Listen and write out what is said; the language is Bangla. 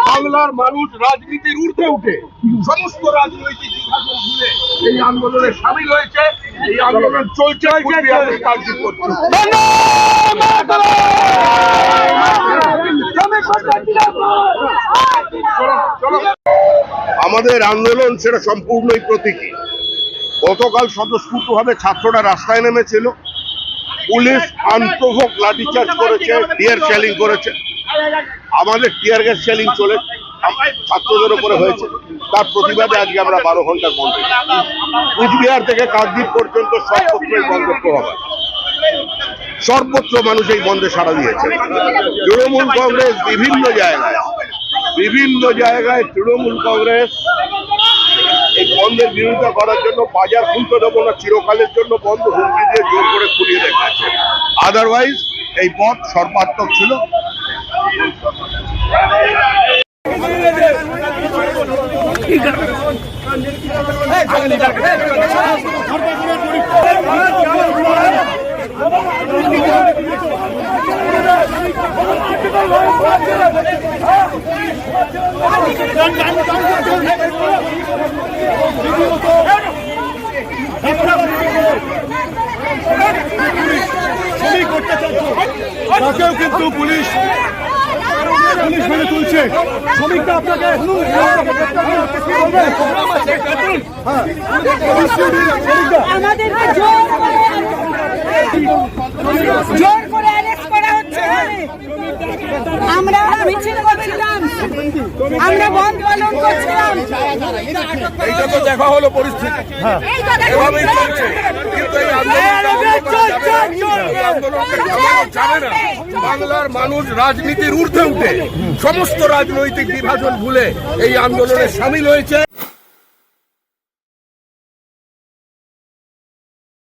বাংলার মানুষ রাজনীতির ঊর্ধ্বে উঠে। সমস্ত রাজনৈতিক এই আন্দোলনে সামিল হয়েছে। এই আন্দোলন চলছে। আমাদের আন্দোলন সেটা সম্পূর্ণই প্রতীকী। গতকাল স্বতঃস্ফূর্তভাবে ছাত্ররা রাস্তায় নেমেছিল। পুলিশ আনপ্রভোক লাঠিচার্জ করেছে টিয়ার শেলিং করেছে। আমাদের টিয়ার গ্যাস শেলিং চলে। ছাত্রদের উপরে হয়েছে। তার প্রতিবাদে আজকে আমরা বারো ঘণ্টা বন্ধ কুচবিহার থেকে কাকদ্বীপ পর্যন্ত সর্বত্রই বন্ধ হবে সর্বত্র মানুষ এই বন্ধে সাড়া দিয়েছে। তৃণমূল কংগ্রেস বিভিন্ন জায়গায় বিভিন্ন জায়গায় তৃণমূল কংগ্রেস এই বন্ধের বিরোধিতা করার জন্য বাজার খুলতে দেবো না, চিরকালের জন্য বন্ধ হুমকি দিয়ে জোর করে খুলিয়ে রেখেছে আদারওয়াইজ এই পথ সর্বাত্মক ছিল। তাকেও কিন্তু পুলিশ মেরে তুলছে। শ্রমিকটা আপনাকে শ্রমিকটা আমাদেরকে জোর করে অ্যারেস্ট করা হচ্ছে। আমরা মিছিল করছিলাম। আমরা বন্ধ পালন করছিলাম। এইটা তো দেখা হলো পরিস্থিতি। এই এভাবেই চলছে। বাংলার মানুষ রাজনীতির ঊর্ধ্বে উঠে সমস্ত রাজনৈতিক বিভাজন ভুলে এই আন্দোলনে সামিল হয়েছে।